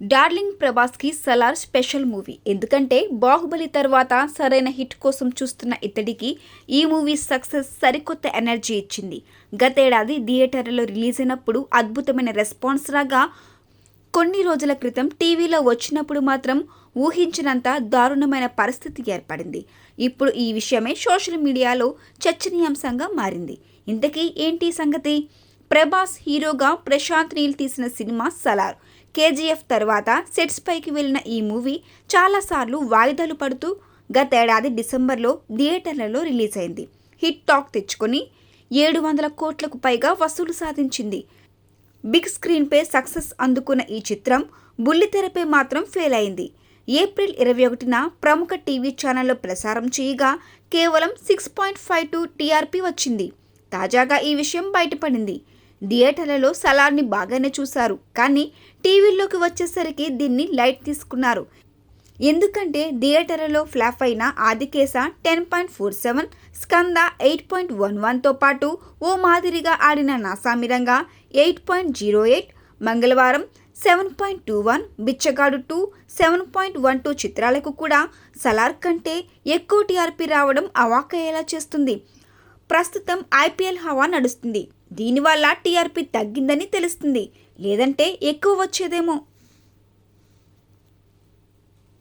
Darling ప్రభాస్కి Salaar special movie. ఎందుకంటే బాహుబలి తర్వాత సరైన హిట్ కోసం చూస్తున్న ఇతడికి ఈ మూవీ సక్సెస్ సరికొత్త ఎనర్జీ ఇచ్చింది. గతేడాది థియేటర్లో రిలీజ్ అయినప్పుడు అద్భుతమైన రెస్పాన్స్ రాగా కొన్ని రోజుల క్రితం టీవీలో వచ్చినప్పుడు మాత్రం ఊహించినంత దారుణమైన పరిస్థితి ఏర్పడింది. ఇప్పుడు ఈ విషయమే సోషల్ మీడియాలో చర్చనీయాంశంగా మారింది. ఇంతకీ ఏంటి సంగతి? ప్రభాస్ హీరోగా ప్రశాంత్ నీల్ తీసిన సినిమా సలార్. కేజీఎఫ్ తర్వాత సెట్స్ పైకి వెళ్ళిన ఈ మూవీ చాలాసార్లు వాయిదాలు పడుతూ గతేడాది డిసెంబర్లో థియేటర్లలో రిలీజ్ అయింది. హిట్ టాక్ తెచ్చుకొని ఏడు వందల కోట్లకు పైగా వసూలు సాధించింది. బిగ్ స్క్రీన్పై సక్సెస్ అందుకున్న ఈ చిత్రం బుల్లితెరపై మాత్రం ఫెయిల్ అయింది. ఏప్రిల్ ఇరవై ఒకటిన ప్రముఖ టీవీ ఛానల్లో ప్రసారం చేయగా కేవలం six point five two TRP వచ్చింది. తాజాగా ఈ విషయం బయటపడింది. థియేటర్లలో సలార్ని బాగానే చూశారు. కానీ టీవీల్లోకి వచ్చేసరికి దీన్ని లైట్ తీసుకున్నారు. ఎందుకంటే థియేటర్లలో ఫ్లాప్ అయిన ఆదికేశ ten point four seven Skanda eight point one వన్తో పాటు ఓ మాదిరిగా ఆడిన Naasaamiranga eight point zero eight Mangalavaaram seven point two one Bichagadu two seven point one two చిత్రాలకు కూడా సలార్ కంటే ఎక్కువ టీఆర్పీ రావడం అవాక్కయ్యేలా చేస్తుంది. ప్రస్తుతం ఐపీఎల్ హవా నడుస్తుంది. దీనివల్ల టీఆర్పీ తగ్గిందని తెలుస్తుంది. లేదంటే ఎక్కువ వచ్చేదేమో.